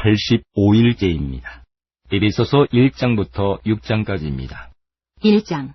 85일째입니다. 에베소서 1장부터 6장까지입니다. 1장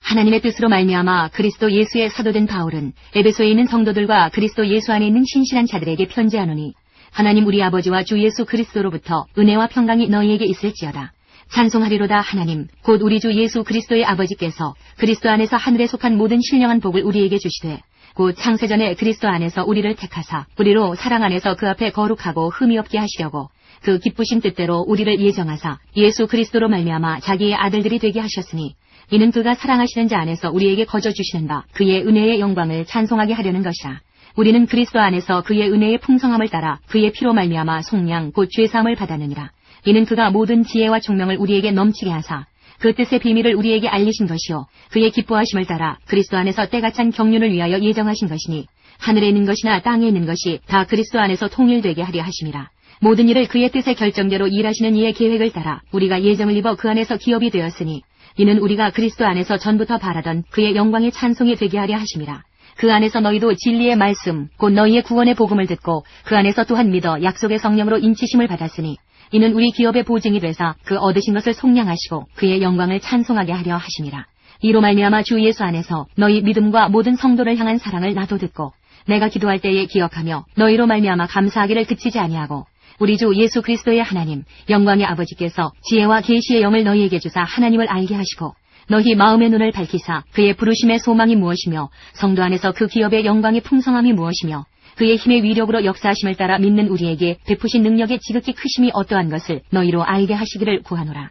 하나님의 뜻으로 말미암아 그리스도 예수의 사도된 바울은 에베소에 있는 성도들과 그리스도 예수 안에 있는 신실한 자들에게 편지하노니 하나님 우리 아버지와 주 예수 그리스도로부터 은혜와 평강이 너희에게 있을지어다. 찬송하리로다 하나님 곧 우리 주 예수 그리스도의 아버지께서 그리스도 안에서 하늘에 속한 모든 신령한 복을 우리에게 주시되 곧 창세전에 그리스도 안에서 우리를 택하사 우리로 사랑 안에서 그 앞에 거룩하고 흠이 없게 하시려고 그 기쁘신 뜻대로 우리를 예정하사 예수 그리스도로 말미암아 자기의 아들들이 되게 하셨으니 이는 그가 사랑하시는 자 안에서 우리에게 거저 주시는 바 그의 은혜의 영광을 찬송하게 하려는 것이라. 우리는 그리스도 안에서 그의 은혜의 풍성함을 따라 그의 피로 말미암아 속량 곧 죄사함을 받았느니라. 이는 그가 모든 지혜와 총명을 우리에게 넘치게 하사 그 뜻의 비밀을 우리에게 알리신 것이요 그의 기뻐하심을 따라 그리스도 안에서 때가 찬 경륜을 위하여 예정하신 것이니 하늘에 있는 것이나 땅에 있는 것이 다 그리스도 안에서 통일되게 하려 하심이라. 모든 일을 그의 뜻의 결정대로 일하시는 이의 계획을 따라 우리가 예정을 입어 그 안에서 기업이 되었으니 이는 우리가 그리스도 안에서 전부터 바라던 그의 영광의 찬송이 되게 하려 하심이라. 그 안에서 너희도 진리의 말씀, 곧 너희의 구원의 복음을 듣고 그 안에서 또한 믿어 약속의 성령으로 인치심을 받았으니 이는 우리 기업의 보증이 되사 그 얻으신 것을 속량하시고 그의 영광을 찬송하게 하려 하심이라. 이로 말미암아 주 예수 안에서 너희 믿음과 모든 성도를 향한 사랑을 나도 듣고 내가 기도할 때에 기억하며 너희로 말미암아 감사하기를 그치지 아니하고 우리 주 예수 그리스도의 하나님 영광의 아버지께서 지혜와 계시의 영을 너희에게 주사 하나님을 알게 하시고 너희 마음의 눈을 밝히사 그의 부르심의 소망이 무엇이며 성도 안에서 그 기업의 영광의 풍성함이 무엇이며 그의 힘의 위력으로 역사하심을 따라 믿는 우리에게 베푸신 능력의 지극히 크심이 어떠한 것을 너희로 알게 하시기를 구하노라.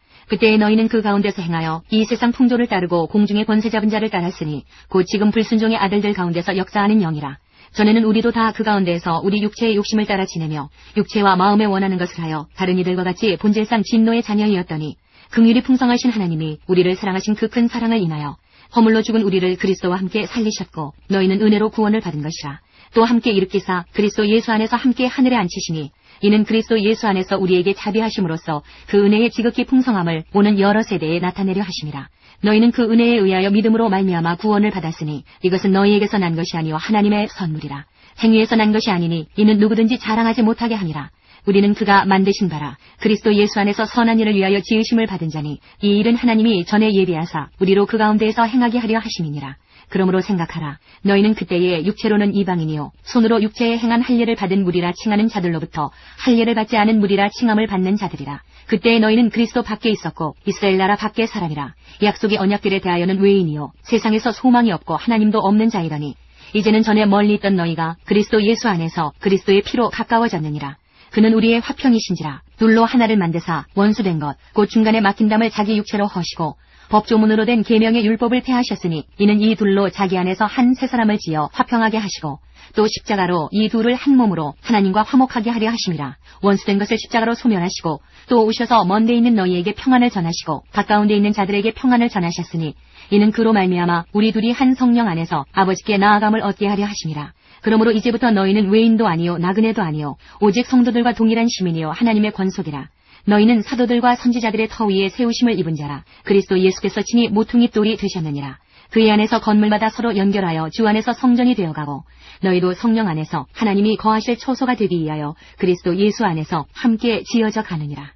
그때에 너희는 그 가운데서 행하여 이 세상 풍조를 따르고 공중의 권세 잡은 자를 따랐으니 곧 지금 불순종의 아들들 가운데서 역사하는 영이라. 전에는 우리도 다 그 가운데서 우리 육체의 욕심을 따라 지내며 육체와 마음에 원하는 것을 하여 다른 이들과 같이 본질상 진노의 자녀이었더니 긍휼이 풍성하신 하나님이 우리를 사랑하신 그 큰 사랑을 인하여 허물로 죽은 우리를 그리스도와 함께 살리셨고 너희는 은혜로 구원을 받은 것이라. 또 함께 일으키사 그리스도 예수 안에서 함께 하늘에 앉히시니 이는 그리스도 예수 안에서 우리에게 자비하심으로써 그 은혜의 지극히 풍성함을 오는 여러 세대에 나타내려 하심이라. 너희는 그 은혜에 의하여 믿음으로 말미암아 구원을 받았으니 이것은 너희에게서 난 것이 아니요 하나님의 선물이라. 행위에서 난 것이 아니니 이는 누구든지 자랑하지 못하게 함이라. 우리는 그가 만드신 바라 그리스도 예수 안에서 선한 일을 위하여 지으심을 받은 자니 이 일은 하나님이 전에 예비하사 우리로 그 가운데에서 행하게 하려 하심이니라. 그러므로 생각하라. 너희는 그때에 육체로는 이방인이요 손으로 육체에 행한 할례를 받은 무리라 칭하는 자들로부터 할례를 받지 않은 무리라 칭함을 받는 자들이라. 그때에 너희는 그리스도 밖에 있었고 이스라엘 나라 밖의 사람이라. 약속의 언약들에 대하여는 외인이요 세상에서 소망이 없고 하나님도 없는 자이더니 이제는 전에 멀리 있던 너희가 그리스도 예수 안에서 그리스도의 피로 가까워졌느니라. 그는 우리의 화평이신지라 둘로 하나를 만드사 원수된 것 곧 중간에 막힌 담을 자기 육체로 허시고 법조문으로 된 계명의 율법을 폐하셨으니 이는 이 둘로 자기 안에서 한 세 사람을 지어 화평하게 하시고 또 십자가로 이 둘을 한 몸으로 하나님과 화목하게 하려 하심이라. 원수된 것을 십자가로 소멸하시고 또 오셔서 먼데 있는 너희에게 평안을 전하시고 가까운 데 있는 자들에게 평안을 전하셨으니 이는 그로 말미암아 우리 둘이 한 성령 안에서 아버지께 나아감을 얻게 하려 하심이라. 그러므로 이제부터 너희는 외인도 아니요 나그네도 아니요 오직 성도들과 동일한 시민이요 하나님의 권속이라 너희는 사도들과 선지자들의 터 위에 세우심을 입은 자라. 그리스도 예수께서 친히 모퉁이 돌이 되셨느니라. 그의 안에서 건물마다 서로 연결하여 주 안에서 성전이 되어가고 너희도 성령 안에서 하나님이 거하실 초소가 되기 위하여 그리스도 예수 안에서 함께 지어져 가느니라.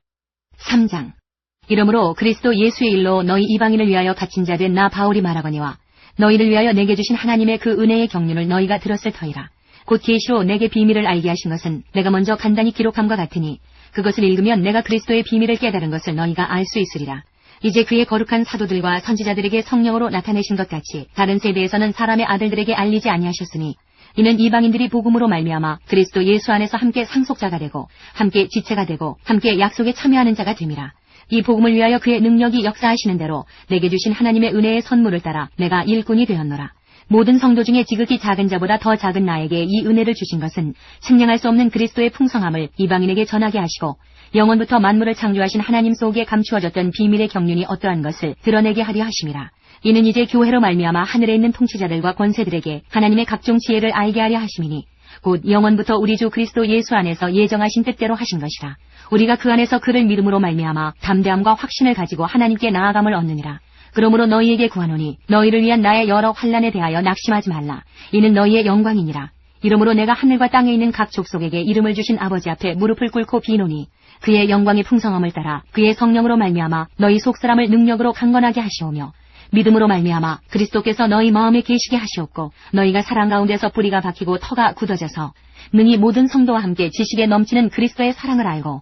3장. 이러므로 그리스도 예수의 일로 너희 이방인을 위하여 갇힌 자 된 나 바울이 말하거니와 너희를 위하여 내게 주신 하나님의 그 은혜의 경륜을 너희가 들었을 터이라. 곧 계시로 내게 비밀을 알게 하신 것은 내가 먼저 간단히 기록함과 같으니 그것을 읽으면 내가 그리스도의 비밀을 깨달은 것을 너희가 알 수 있으리라. 이제 그의 거룩한 사도들과 선지자들에게 성령으로 나타내신 것 같이 다른 세대에서는 사람의 아들들에게 알리지 아니하셨으니 이는 이방인들이 복음으로 말미암아 그리스도 예수 안에서 함께 상속자가 되고 함께 지체가 되고 함께 약속에 참여하는 자가 됨이라. 이 복음을 위하여 그의 능력이 역사하시는 대로 내게 주신 하나님의 은혜의 선물을 따라 내가 일꾼이 되었노라. 모든 성도 중에 지극히 작은 자보다 더 작은 나에게 이 은혜를 주신 것은 측량할 수 없는 그리스도의 풍성함을 이방인에게 전하게 하시고 영원부터 만물을 창조하신 하나님 속에 감추어졌던 비밀의 경륜이 어떠한 것을 드러내게 하려 하심이라. 이는 이제 교회로 말미암아 하늘에 있는 통치자들과 권세들에게 하나님의 각종 지혜를 알게 하려 하심이니 곧 영원부터 우리 주 그리스도 예수 안에서 예정하신 뜻대로 하신 것이라. 우리가 그 안에서 그를 믿음으로 말미암아 담대함과 확신을 가지고 하나님께 나아감을 얻느니라. 그러므로 너희에게 구하노니 너희를 위한 나의 여러 환란에 대하여 낙심하지 말라. 이는 너희의 영광이니라. 이러므로 내가 하늘과 땅에 있는 각 족속에게 이름을 주신 아버지 앞에 무릎을 꿇고 비노니 그의 영광의 풍성함을 따라 그의 성령으로 말미암아 너희 속사람을 능력으로 강건하게 하시오며 믿음으로 말미암아 그리스도께서 너희 마음에 계시게 하시옵고 너희가 사랑 가운데서 뿌리가 박히고 터가 굳어져서 능히 모든 성도와 함께 지식에 넘치는 그리스도의 사랑을 알고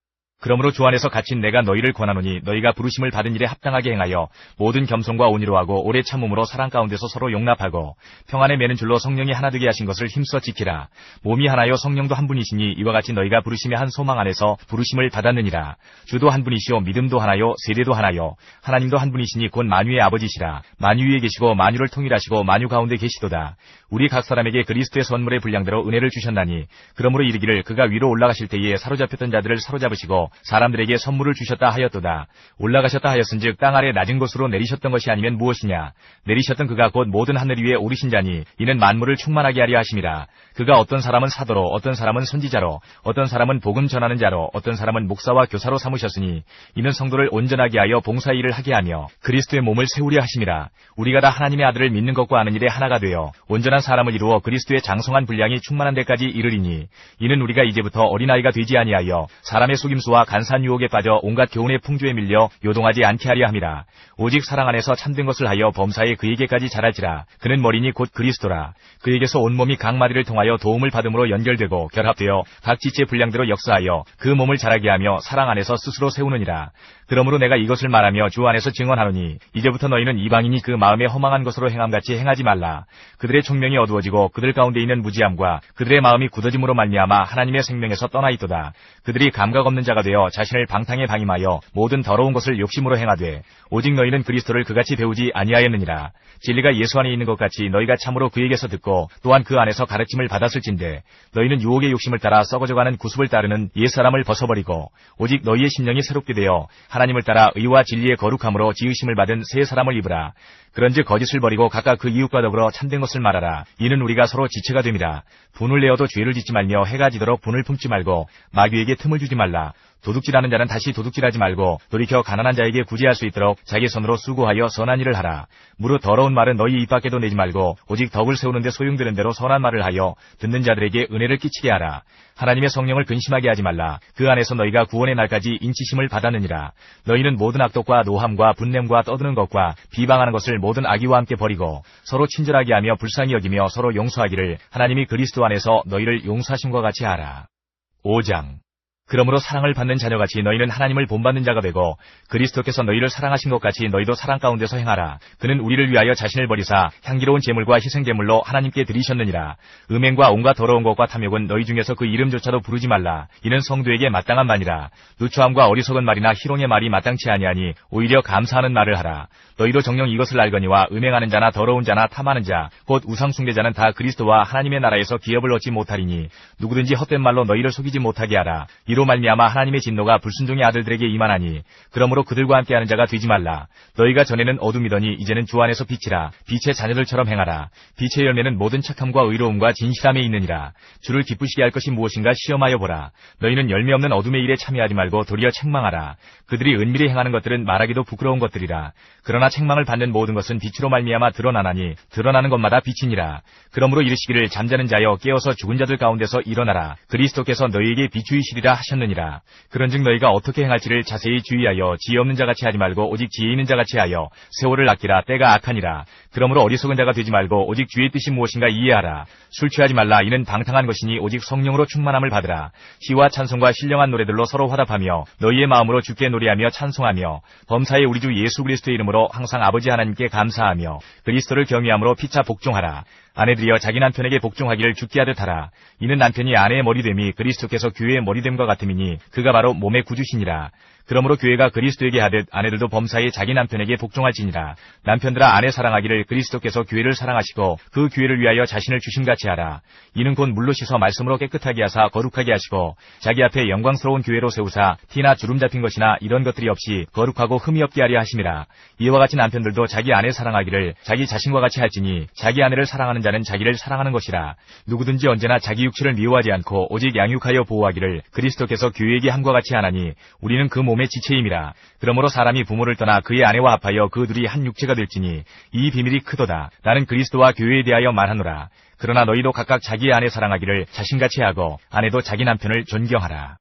그러므로 주 안에서 갇힌 내가 너희를 권하노니 너희가 부르심을 받은 일에 합당하게 행하여 모든 겸손과 온유로 하고 오래 참음으로 사랑 가운데서 서로 용납하고 평안에 매는 줄로 성령이 하나 되게 하신 것을 힘써 지키라. 몸이 하나요 성령도 한 분이시니 이와 같이 너희가 부르심의 한 소망 안에서 부르심을 받았느니라. 주도 한 분이시요 믿음도 하나요 세례도 하나요 하나님도 한 분이시니 곧 만유의 아버지시라. 만유 위에 계시고 만유를 통일하시고 만유 가운데 계시도다. 우리 각 사람에게 그리스도의 선물의 분량대로 은혜를 주셨나니 그러므로 이르기를 그가 위로 올라가실 때에 사로잡혔던 자들을 사로잡으시고 사람들에게 선물을 주셨다 하였도다. 올라가셨다 하였은즉 땅 아래 낮은 곳으로 내리셨던 것이 아니면 무엇이냐? 내리셨던 그가 곧 모든 하늘 위에 오르신 자니 이는 만물을 충만하게 하려 하심이라. 그가 어떤 사람은 사도로 어떤 사람은 선지자로 어떤 사람은 복음 전하는 자로 어떤 사람은 목사와 교사로 삼으셨으니 이는 성도를 온전하게 하여 봉사 일을 하게 하며 그리스도의 몸을 세우려 하심이라. 우리가 다 하나님의 아들을 믿는 것과 아는 일에 하나가 되어 온전한 사람을 이루어 그리스도의 장성한 분량이 충만한 데까지 이르리니 이는 우리가 이제부터 어린아이가 되지 아니하여 사람의 속임수와 간산 유혹에 빠져 온갖 교훈의 풍조에 밀려 요동하지 않게 하려 함이라. 오직 사랑 안에서 참된 것을 하여 범사에 그에게까지 자랄지라. 그는 머리니 곧 그리스도라. 그에게서 온몸이 각 마디를 통하여 도움을 받음으로 연결되고 결합되어 각 지체 분량대로 역사하여 그 몸을 자라게 하며 사랑 안에서 스스로 세우느니라. 그러므로 내가 이것을 말하며 주 안에서 증언하노니 이제부터 너희는 이방인이 그 마음에 허망한 것으로 행함같이 행하지 말라. 그들의 총명이 어두워지고 그들 가운데 있는 무지함과 그들의 마음이 굳어짐으로 말미암아 하나님의 생명에서 떠나 있도다. 그들이 감각 없는 자가 되어 자신을 방탕에 방임하여 모든 더러운 것을 욕심으로 행하되 오직 너희는 그리스도를 그같이 배우지 아니하였느니라. 진리가 예수 안에 있는 것 같이 너희가 참으로 그에게서 듣고 또한 그 안에서 가르침을 받았을진데 너희는 유혹의 욕심을 따라 썩어져가는 구습을 따르는 옛사람을 벗어버리고 오직 너희의 심령이 새롭게 되어 하나 님을 따라 의와 진리의 거룩함으로 지으심을 받은 새 사람을 입으라. 그런즉 거짓을 버리고 각각 그 이웃과 더불어 참된 것을 말하라. 이는 우리가 서로 지체가 됨이라. 분을 내어도 죄를 짓지 말며 해가 지도록 분을 품지 말고 마귀에게 틈을 주지 말라. 도둑질하는 자는 다시 도둑질하지 말고 돌이켜 가난한 자에게 구제할 수 있도록 자기 손으로 수고하여 선한 일을 하라. 무릇 더러운 말은 너희 입 밖에도 내지 말고 오직 덕을 세우는데 소용되는 대로 선한 말을 하여 듣는 자들에게 은혜를 끼치게 하라. 하나님의 성령을 근심하게 하지 말라. 그 안에서 너희가 구원의 날까지 인치심을 받았느니라. 너희는 모든 악독과 노함과 분냄과 떠드는 것과 비방하는 것을 모든 악의와 함께 버리고 서로 친절하게 하며 불쌍히 여기며 서로 용서하기를 하나님이 그리스도 안에서 너희를 용서하심과 같이 하라. 5장 그러므로 사랑을 받는 자녀같이 너희는 하나님을 본받는 자가 되고 그리스도께서 너희를 사랑하신 것 같이 너희도 사랑 가운데서 행하라. 그는 우리를 위하여 자신을 버리사 향기로운 제물과 희생제물로 하나님께 드리셨느니라. 음행과 온갖 더러운 것과 탐욕은 너희 중에서 그 이름조차도 부르지 말라. 이는 성도에게 마땅한 말이라. 누추함과 어리석은 말이나 희롱의 말이 마땅치 아니하니 오히려 감사하는 말을 하라. 너희도 정녕 이것을 알거니와 음행하는 자나 더러운 자나 탐하는 자, 곧 우상 숭배자는 다 그리스도와 하나님의 나라에서 기업을 얻지 못하리니 누구든지 헛된 말로 너희를 속이지 못하게 하라. 이로 말미암아 하나님의 진노가 불순종의 아들들에게 임하나니 그러므로 그들과 함께하는 자가 되지 말라. 너희가 전에는 어둠이더니 이제는 주 안에서 빛이라. 빛의 자녀들처럼 행하라. 빛의 열매는 모든 착함과 의로움과 진실함에 있느니라. 주를 기쁘시게 할 것이 무엇인가 시험하여 보라. 너희는 열매 없는 어둠의 일에 참여하지 말고 도리어 책망하라. 그들이 은밀히 행하는 것들은 말하기도 부끄러운 것들이라. 그러나 책망을 받는 모든 것은 빛으로 말미암아 드러나나니 드러나는 것마다 빛이니라. 그러므로 이르시기를 잠자는 자여 깨어서 죽은 자들 가운데서 일어나라. 그리스도께서 너희에게 비추이시리라 하시 하셨느니라. 그런즉 너희가 어떻게 행할지를 자세히 주의하여 지혜 없는 자같이 하지 말고 오직 지혜 있는 자같이 하여 세월을 아끼라 때가 악하니라. 그러므로 어리석은 자가 되지 말고 오직 주의 뜻이 무엇인가 이해하라. 술 취하지 말라 이는 방탕한 것이니 오직 성령으로 충만함을 받으라. 시와 찬송과 신령한 노래들로 서로 화답하며 너희의 마음으로 주께 노래하며 찬송하며 범사의 우리 주 예수 그리스도의 이름으로 항상 아버지 하나님께 감사하며 그리스도를 경외함으로 피차 복종하라. 아내들이여 자기 남편에게 복종하기를 죽게 하듯 하라. 이는 남편이 아내의 머리됨이 그리스도께서 교회의 머리됨과 같음이니 그가 바로 몸의 구주시니라. 그러므로 교회가 그리스도에게 하듯 아내들도 범사에 자기 남편에게 복종할지니라. 남편들아 아내 사랑하기를 그리스도께서 교회를 사랑하시고 그 교회를 위하여 자신을 주심같이 하라. 이는 곧 물로 씻어 말씀으로 깨끗하게 하사 거룩하게 하시고 자기 앞에 영광스러운 교회로 세우사 티나 주름 잡힌 것이나 이런 것들이 없이 거룩하고 흠이 없게 하려 하심이라. 이와 같이 남편들도 자기 아내 사랑하기를 자기 자신과 같이 할지니 자기 아내를 사랑하는 자는 자기를 사랑하는 것이라. 누구든지 언제나 자기 육체를 미워하지 않고 오직 양육하여 보호하기를 그리스도께서 교회에게 함과 같이 하나니 우리는 그 몸의 지체임이라. 그러므로 사람이 부모를 떠나 그의 아내와 합하여 그 둘이 한 육체가 될지니 이 비밀이 크도다. 나는 그리스도와 교회에 대하여 말하노라. 그러나 너희도 각각 자기 아내 사랑하기를 자신같이 하고 아내도 자기 남편을 존경하라.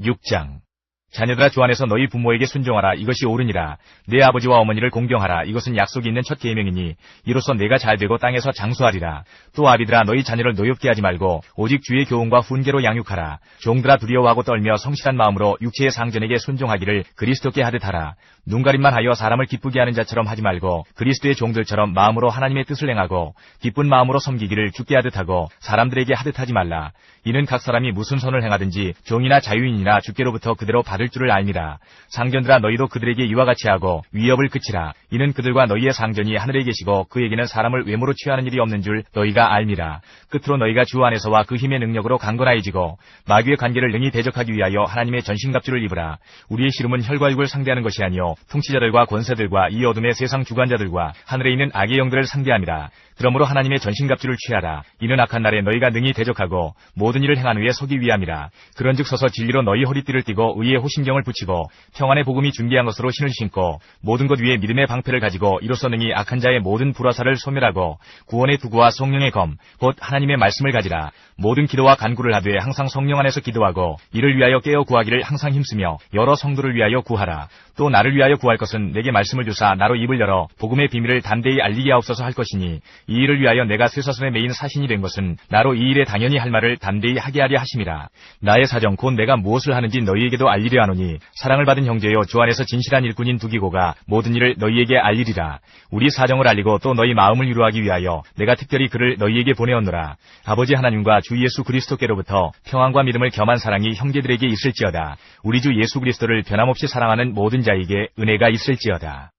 6장 자녀들아 주 안에서 너희 부모에게 순종하라. 이것이 옳으니라. 내 아버지와 어머니를 공경하라. 이것은 약속이 있는 첫 계명이니 이로써 내가 잘되고 땅에서 장수하리라. 또 아비들아 너희 자녀를 노엽게 하지 말고 오직 주의 교훈과 훈계로 양육하라. 종들아 두려워하고 떨며 성실한 마음으로 육체의 상전에게 순종하기를 그리스도께 하듯 하라. 눈가림만 하여 사람을 기쁘게 하는 자처럼 하지 말고 그리스도의 종들처럼 마음으로 하나님의 뜻을 행하고 기쁜 마음으로 섬기기를 죽게 하듯 하고 사람들에게 하듯 하지 말라 이는 각 사람이 무슨 선을 행하든지 종이나 자유인이나 주께로부터 그대로 받을 줄을 알미라. 상전들아 너희도 그들에게 이와 같이 하고 위협을 그치라. 이는 그들과 너희의 상전이 하늘에 계시고 그에게는 사람을 외모로 취하는 일이 없는 줄 너희가 알미라. 끝으로 너희가 주 안에서와 그 힘의 능력으로 강건하여지고 마귀의 관계를 능히 대적하기 위하여 하나님의 전신갑주를 입으라. 우리의 씨름은 혈과 육을 상대하는 것이 아니요 통치자들과 권세들과 이 어둠의 세상 주관자들과 하늘에 있는 악의 영들을 상대함이라. 그러므로 하나님의 전신갑주를 취하라. 이는 악한 날에 너희가 능히 대적하고 모든 일을 행한 후에 서기 위함이라. 그런즉 서서 진리로 너희 허리띠를 띠고 의의 호심경을 붙이고 평안의 복음이 준비한 것으로 신을 신고 모든 것 위에 믿음의 방패를 가지고 이로써 능히 악한 자의 모든 불화사를 소멸하고 구원의 투구와 성령의 검 곧 하나님의 말씀을 가지라. 모든 기도와 간구를 하되 항상 성령 안에서 기도하고 이를 위하여 깨어 구하기를 항상 힘쓰며 여러 성도를 위하여 구하라. 또 나를 위하여 구할 것은 내게 말씀을 주사 나로 입을 열어 복음의 비밀을 담대히 알리게 하옵소서 할 것이니 이 일을 위하여 내가 쇠사슬에 매인 사신이 된 것은 나로 이 일에 당연히 할 말을 담대히 하게 하려 하심이라. 나의 사정 곧 내가 무엇을 하는지 너희에게도 알리려 하노니 사랑을 받은 형제여 주 안에서 진실한 일꾼인 두기고가 모든 일을 너희에게 알리리라. 우리 사정을 알리고 또 너희 마음을 위로하기 위하여 내가 특별히 그를 너희에게 보내었노라. 아버지 하나님과 주 예수 그리스도께로부터 평안과 믿음을 겸한 사랑이 형제들에게 있을지어다. 우리 주 예수 그리스도를 변함없이 사랑하는 모든 자에게 은혜가 있을지어다.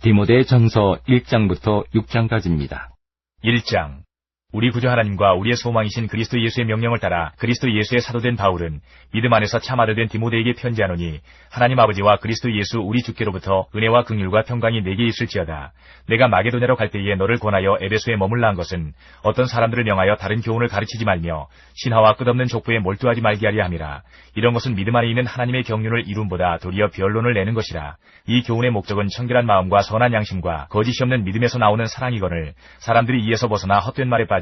디모데 전서 1장부터 6장까지입니다. 1장 우리 구주 하나님과 우리의 소망이신 그리스도 예수의 명령을 따라 그리스도 예수의 사도된 바울은 믿음 안에서 참 아들된 디모데에게 편지하노니 하나님 아버지와 그리스도 예수 우리 주께로부터 은혜와 긍휼과 평강이 내게 있을지어다. 내가 마게도냐로 갈 때에 너를 권하여 에베소에 머물라 한 것은 어떤 사람들을 명하여 다른 교훈을 가르치지 말며 신하와 끝없는 족보에 몰두하지 말게 하려 함이라. 이런 것은 믿음 안에 있는 하나님의 경륜을 이룬보다 도리어 변론을 내는 것이라. 이 교훈의 목적은 청결한 마음과 선한 양심과 거짓이 없는 믿음에서 나오는 사랑이거늘 사람들이 이에서 벗어나 헛된 말에 빠져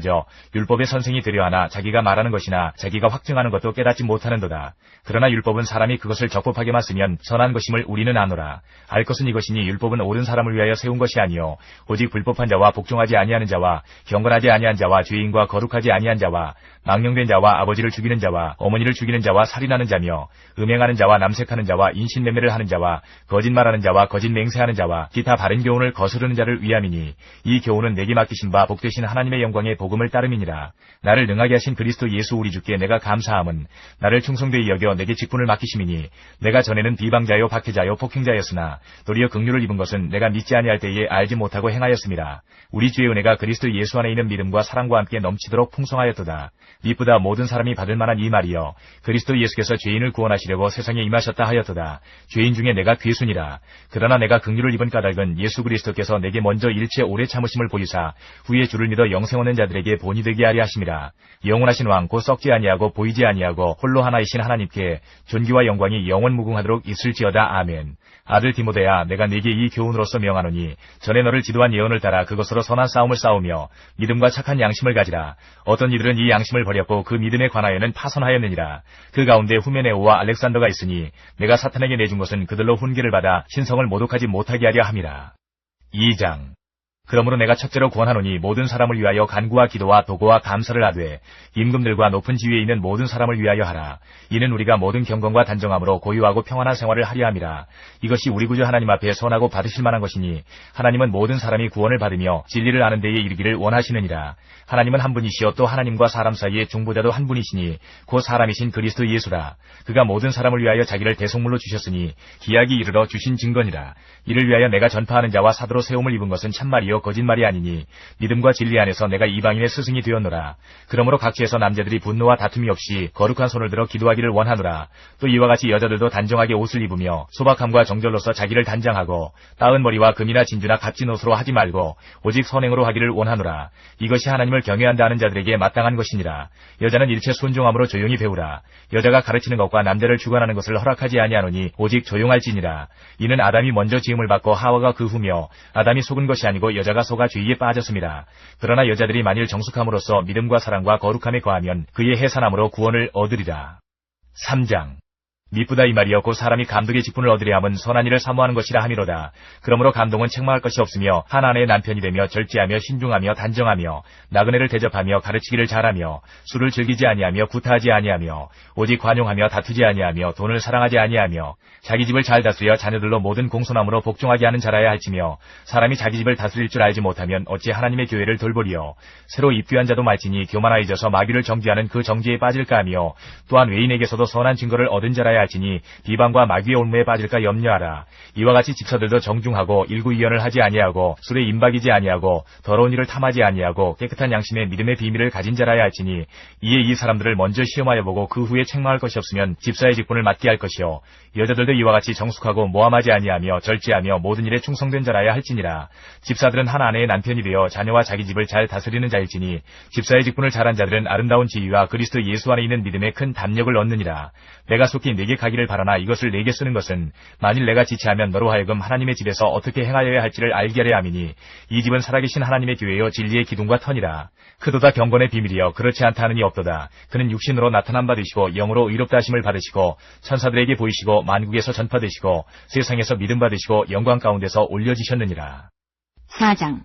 율법의 선생이 되려 하나 자기가 말하는 것이나 자기가 확증하는 것도 깨닫지 못하는도다. 그러나 율법은 사람이 그것을 적법하게만 쓰면 선한 것임을 우리는 아노라. 알 것은 이것이니 율법은 옳은 사람을 위하여 세운 것이 아니요 오직 불법한 자와 복종하지 아니하는 자와 경건하지 아니한 자와 죄인과 거룩하지 아니한 자와 망령된 자와 아버지를 죽이는 자와 어머니를 죽이는 자와 살인하는 자며 음행하는 자와 남색하는 자와 인신매매를 하는 자와 거짓말하는 자와 거짓 맹세하는 자와 기타 바른 교훈을 거스르는 자를 위함이니 이 교훈은 내게 맡기신 바 복되신 하나님의 영광의 복 음을 따름이니라. 나를 능하게 하신 그리스도 예수 우리 주께 내가 감사함은 나를 충성되이 여겨 내게 직분을 맡기심이니 내가 전에는 비방자요 박해자요 폭행자였으나 도리어 긍휼을 입은 것은 내가 믿지 아니할 때에 알지 못하고 행하였습니다. 우리 주의 은혜가 그리스도 예수 안에 있는 믿음과 사랑과 함께 넘치도록 풍성하였도다. 이쁘다 모든 사람이 받을 만한 이 말이여 그리스도 예수께서 죄인을 구원하시려고 세상에 임하셨다 하였도다. 죄인 중에 내가 괴순이라. 그러나 내가 긍휼을 입은 까닭은 예수 그리스도께서 내게 먼저 일체 오래 참으심을 보이사 후에 주를 믿어 영생 얻는 자들 에게 본이 되게 하려 하심이라 영원하신 왕곧 썩지 아니하고 보이지 아니하고 홀로 하나이신 하나님께 존귀와 영광이 영원 무궁하도록 있을지어다. 아멘. 아들 디모데야 내가 네게 이 교훈으로서 명하노니 전에 너를 지도한 예언을 따라 그것으로 선한 싸움을 싸우며 믿음과 착한 양심을 가지라. 어떤 이들은 이 양심을 버렸고 그 믿음에 관하여는 파선하였느니라. 그 가운데 후메네오와 알렉산더가 있으니 내가 사탄에게 내준 것은 그들로 훈계를 받아 신성을 모독하지 못하게 하려 함이라. 2장 그러므로 내가 첫째로 구원하노니 모든 사람을 위하여 간구와 기도와 도고와 감사를 하되 임금들과 높은 지위에 있는 모든 사람을 위하여 하라. 이는 우리가 모든 경건과 단정함으로 고유하고 평안한 생활을 하려 함이라. 이것이 우리 구주 하나님 앞에 선하고 받으실 만한 것이니 하나님은 모든 사람이 구원을 받으며 진리를 아는 데에 이르기를 원하시느니라. 하나님은 한 분이시요 또 하나님과 사람 사이에 중보자도 한 분이시니 곧 사람이신 그리스도 예수라. 그가 모든 사람을 위하여 자기를 대속물로 주셨으니 기약이 이르러 주신 증거니라. 이를 위하여 내가 전파하는 자와 사도로 세움을 입은 것은 참말이요 거짓말이 아니니 믿음과 진리 안에서 내가 이방인의 스승이 되었노라. 그러므로 각지에서 남자들이 분노와 다툼이 없이 거룩한 손을 들어 기도하기를 원하노라. 또 이와 같이 여자들도 단정하게 옷을 입으며 소박함과 정절로서 자기를 단장하고 따은 머리와 금이나 진주나 값진 옷으로 하지 말고 오직 선행으로 하기를 원하노라. 이것이 하나님을 경외한다 하는 자들에게 마땅한 것이니라. 여자는 일체 순종함으로 조용히 배우라. 여자가 가르치는 것과 남자를 주관하는 것을 허락하지 아니하노니 오직 조용할지니라. 이는 아담이 먼저 지음을 받고 하와가 그 후며 아담이 속은 것이 아니고 여자 가 속아 죄에 빠졌습니다. 그러나 여자들이 만일 정숙함으로써 믿음과 사랑과 거룩함에 거하면 그의 해산함으로 구원을 얻으리라. 3장 미쁘다 이 말이었고 사람이 감독의 직분을 얻으려 함은 선한 일을 사모하는 것이라 함이로다. 그러므로 감독은 책망할 것이 없으며 하나님의 남편이 되며 절제하며 신중하며 단정하며 나그네를 대접하며 가르치기를 잘하며 술을 즐기지 아니하며 구타하지 아니하며 오직 관용하며 다투지 아니하며 돈을 사랑하지 아니하며 자기 집을 잘 다스려 자녀들로 모든 공손함으로 복종하게 하는 자라야 할지며 사람이 자기 집을 다스릴 줄 알지 못하면 어찌 하나님의 교회를 돌보리요 새로 입교한 자도 말지니 교만하여져서 마귀를 정죄하는 그 정죄에 빠질까 하며 또한 외인에게서도 선한 증거를 얻은 자라야 할지니 비방과 마귀의 올무에 빠질까 염려하라. 이와 같이 집사들도 정중하고 일구이연을 하지 아니하고 술에 임박이지 아니하고 더러운 일을 탐하지 아니하고 깨끗한 양심의 믿음의 비밀을 가진 자라야 할지니 이에 이 사람들을 먼저 시험하여 보고 그 후에 책망할 것이 없으면 집사의 직분을 맡게 할 것이요. 여자들도 이와 같이 정숙하고 모함하지 아니하며 절제하며 모든 일에 충성된 자라야 할지니라. 집사들은 한 아내의 남편이 되어 자녀와 자기 집을 잘 다스리는 자일지니 집사의 직분을 잘한 자들은 아름다운 지위와 그리스도 예수 안에 있는 믿음에 큰 담력을 얻느니라. 내가 속히 내게 가기를 바라나 이것을 내게 쓰는 것은 만일 내가 지체하면 너로 하여금 하나님의 집에서 어떻게 행하여야 할지를 알게 하려 함이니 이 집은 살아계신 하나님의 교회여 진리의 기둥과 터니라. 크도다 경건의 비밀이여 그렇지 않다 하느니 없도다. 그는 육신으로 나타남 받으시고 영으로 의롭다 하심을 받으시고 천사들에게 보이시고 만국에서 전파되시고 세상에서 믿음 받으시고 영광 가운데서 올려지셨느니라. 4장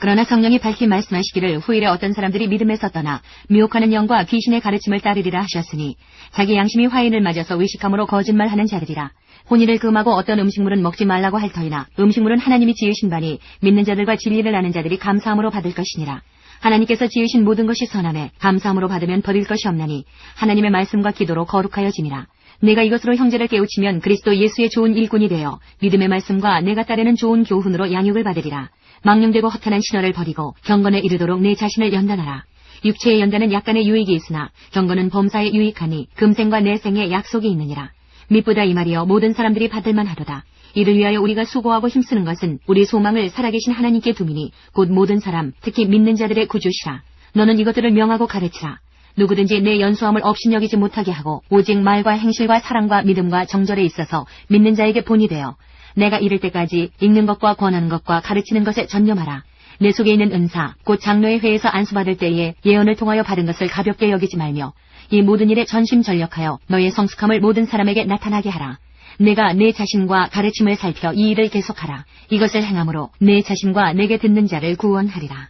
그러나 성령이 밝히 말씀하시기를 후일에 어떤 사람들이 믿음에서 떠나 미혹하는 영과 귀신의 가르침을 따르리라 하셨으니 자기 양심이 화인을 맞아서 의식함으로 거짓말하는 자들이라. 혼인을 금하고 어떤 음식물은 먹지 말라고 할 터이나 음식물은 하나님이 지으신 바니 믿는 자들과 진리를 아는 자들이 감사함으로 받을 것이니라. 하나님께서 지으신 모든 것이 선함에 감사함으로 받으면 버릴 것이 없나니 하나님의 말씀과 기도로 거룩하여지니라. 내가 이것으로 형제를 깨우치면 그리스도 예수의 좋은 일꾼이 되어 믿음의 말씀과 내가 따르는 좋은 교훈으로 양육을 받으리라. 망령되고 허탄한 신화를 버리고 경건에 이르도록 내 자신을 연단하라. 육체의 연단은 약간의 유익이 있으나 경건은 범사에 유익하니 금생과 내생에 약속이 있느니라. 미쁘다 이 말이여 모든 사람들이 받을만 하도다. 이를 위하여 우리가 수고하고 힘쓰는 것은 우리 소망을 살아계신 하나님께 두미니 곧 모든 사람 특히 믿는 자들의 구주시라. 너는 이것들을 명하고 가르치라. 누구든지 내 연수함을 업신여기지 못하게 하고 오직 말과 행실과 사랑과 믿음과 정절에 있어서 믿는 자에게 본이 되어 내가 이를 때까지 읽는 것과 권하는 것과 가르치는 것에 전념하라. 내 속에 있는 은사, 곧 장로의 회에서 안수받을 때에 예언을 통하여 받은 것을 가볍게 여기지 말며 이 모든 일에 전심전력하여 너의 성숙함을 모든 사람에게 나타나게 하라. 내가 내 자신과 가르침을 살펴 이 일을 계속하라. 이것을 행함으로 내 자신과 내게 듣는 자를 구원하리라.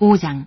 5장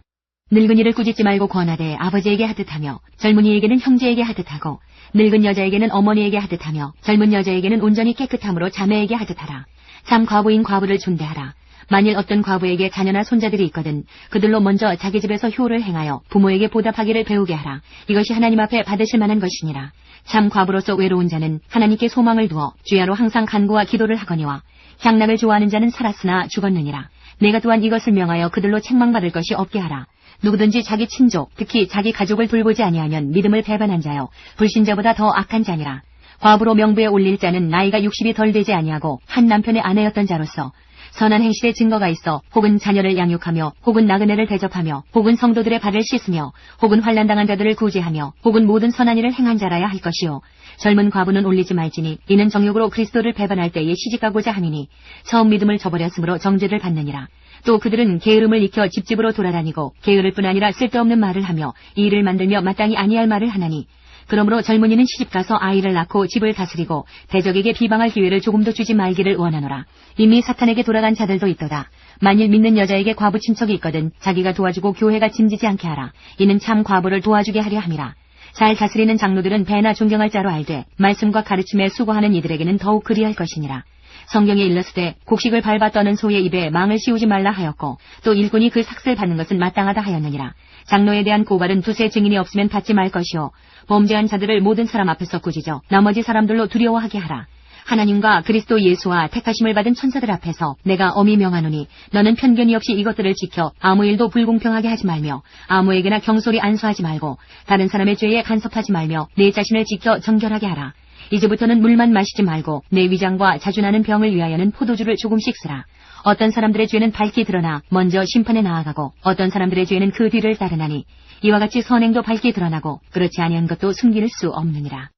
늙은이를 꾸짖지 말고 권하되 아버지에게 하듯하며 젊은이에게는 형제에게 하듯하고 늙은 여자에게는 어머니에게 하듯하며 젊은 여자에게는 온전히 깨끗함으로 자매에게 하듯하라. 참 과부인 과부를 존대하라. 만일 어떤 과부에게 자녀나 손자들이 있거든 그들로 먼저 자기 집에서 효를 행하여 부모에게 보답하기를 배우게 하라. 이것이 하나님 앞에 받으실 만한 것이니라. 참 과부로서 외로운 자는 하나님께 소망을 두어 주야로 항상 간구와 기도를 하거니와 향락을 좋아하는 자는 살았으나 죽었느니라. 내가 또한 이것을 명하여 그들로 책망받을 것이 없게 하라. 누구든지 자기 친족, 특히 자기 가족을 돌보지 아니하면 믿음을 배반한 자요. 불신자보다 더 악한 자니라. 과부로 명부에 올릴 자는 나이가 60이 덜 되지 아니하고 한 남편의 아내였던 자로서 선한 행실의 증거가 있어 혹은 자녀를 양육하며 혹은 나그네를 대접하며 혹은 성도들의 발을 씻으며 혹은 환난당한 자들을 구제하며 혹은 모든 선한 일을 행한 자라야 할 것이요. 젊은 과부는 올리지 말지니 이는 정욕으로 그리스도를 배반할 때에 시집가고자 하니니 처음 믿음을 저버렸으므로 정죄를 받느니라 또 그들은 게으름을 익혀 집집으로 돌아다니고 게으를 뿐 아니라 쓸데없는 말을 하며 일을 만들며 마땅히 아니할 말을 하나니 그러므로 젊은이는 시집가서 아이를 낳고 집을 다스리고 대적에게 비방할 기회를 조금도 주지 말기를 원하노라. 이미 사탄에게 돌아간 자들도 있도다. 만일 믿는 여자에게 과부 친척이 있거든 자기가 도와주고 교회가 짐지지 않게 하라. 이는 참 과부를 도와주게 하려 함이라. 잘 다스리는 장로들은 배나 존경할 자로 알되 말씀과 가르침에 수고하는 이들에게는 더욱 그리할 것이니라. 성경에 일렀으되 곡식을 밟아 떠는 소의 입에 망을 씌우지 말라 하였고 또 일꾼이 그 삭슬 받는 것은 마땅하다 하였느니라. 장로에 대한 고발은 두세 증인이 없으면 받지 말 것이요 범죄한 자들을 모든 사람 앞에서 꾸짖어 나머지 사람들로 두려워하게 하라. 하나님과 그리스도 예수와 택하심을 받은 천사들 앞에서 내가 엄히 명하노니 너는 편견이 없이 이것들을 지켜 아무 일도 불공평하게 하지 말며 아무에게나 경솔히 안수하지 말고 다른 사람의 죄에 간섭하지 말며 내 자신을 지켜 정결하게 하라. 이제부터는 물만 마시지 말고 내 위장과 자주 나는 병을 위하여는 포도주를 조금씩 쓰라. 어떤 사람들의 죄는 밝히 드러나 먼저 심판에 나아가고 어떤 사람들의 죄는 그 뒤를 따르나니 이와 같이 선행도 밝히 드러나고 그렇지 아니한 것도 숨길 수 없느니라.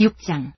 6장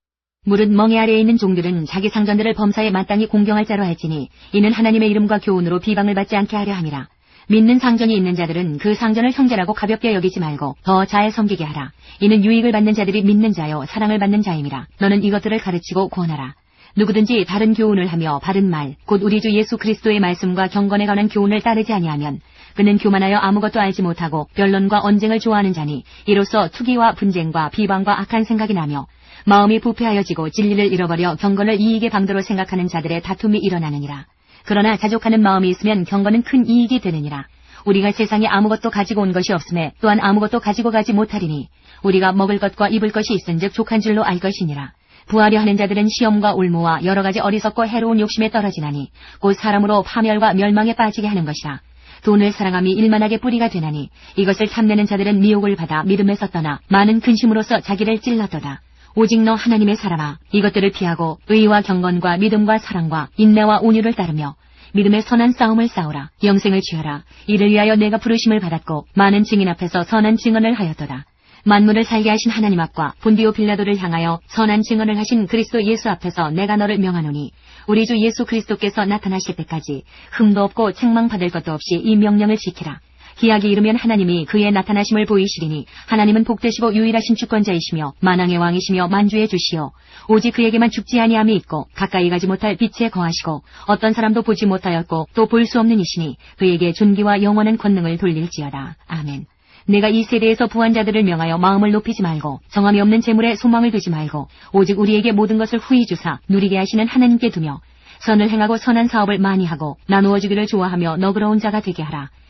무릇 멍에 아래에 있는 종들은 자기 상전들을 범사에 마땅히 공경할 자로 할지니 이는 하나님의 이름과 교훈으로 비방을 받지 않게 하려 함이라. 믿는 상전이 있는 자들은 그 상전을 형제라고 가볍게 여기지 말고 더 잘 섬기게 하라. 이는 유익을 받는 자들이 믿는 자요 사랑을 받는 자임이라. 너는 이것들을 가르치고 구원하라. 누구든지 다른 교훈을 하며 바른 말, 곧 우리 주 예수 그리스도의 말씀과 경건에 관한 교훈을 따르지 아니하면 그는 교만하여 아무것도 알지 못하고 변론과 언쟁을 좋아하는 자니 이로써 투기와 분쟁과 비방과 악한 생각이 나며 마음이 부패하여지고 진리를 잃어버려 경건을 이익의 방도로 생각하는 자들의 다툼이 일어나느니라. 그러나 자족하는 마음이 있으면 경건은 큰 이익이 되느니라. 우리가 세상에 아무것도 가지고 온 것이 없음에 또한 아무것도 가지고 가지 못하리니 우리가 먹을 것과 입을 것이 있은즉 족한 줄로 알 것이니라. 부하려 하는 자들은 시험과 올무와 여러 가지 어리석고 해로운 욕심에 떨어지나니 곧 사람으로 파멸과 멸망에 빠지게 하는 것이라. 돈을 사랑함이 일만하게 뿌리가 되나니 이것을 탐내는 자들은 미혹을 받아 믿음에서 떠나 많은 근심으로서 자기를 찔렀도다. 오직 너 하나님의 사람아 이것들을 피하고 의와 경건과 믿음과 사랑과 인내와 온유를 따르며 믿음의 선한 싸움을 싸우라 영생을 취하라 이를 위하여 내가 부르심을 받았고 많은 증인 앞에서 선한 증언을 하였도다. 만물을 살게 하신 하나님 앞과 본디오 빌라도를 향하여 선한 증언을 하신 그리스도 예수 앞에서 내가 너를 명하노니 우리 주 예수 그리스도께서 나타나실 때까지 흠도 없고 책망받을 것도 없이 이 명령을 지키라. 기약이 이르면 하나님이 그의 나타나심을 보이시리니 하나님은 복되시고 유일하신 주권자이시며 만왕의 왕이시며 만주의 주시오 오직 그에게만 죽지 아니함이 있고 가까이 가지 못할 빛에 거하시고 어떤 사람도 보지 못하였고 또 볼 수 없는 이시니 그에게 존귀와 영원한 권능을 돌릴지어다 아멘 내가 이 세대에서 부한 자들을 명하여 마음을 높이지 말고 정함이 없는 재물에 소망을 두지 말고 오직 우리에게 모든 것을 후히 주사 누리게 하시는 하나님께 두며 선을 행하고 선한 사업을 많이 하고 나누어 주기를 좋아하며 너그러운 자가 되게 하라.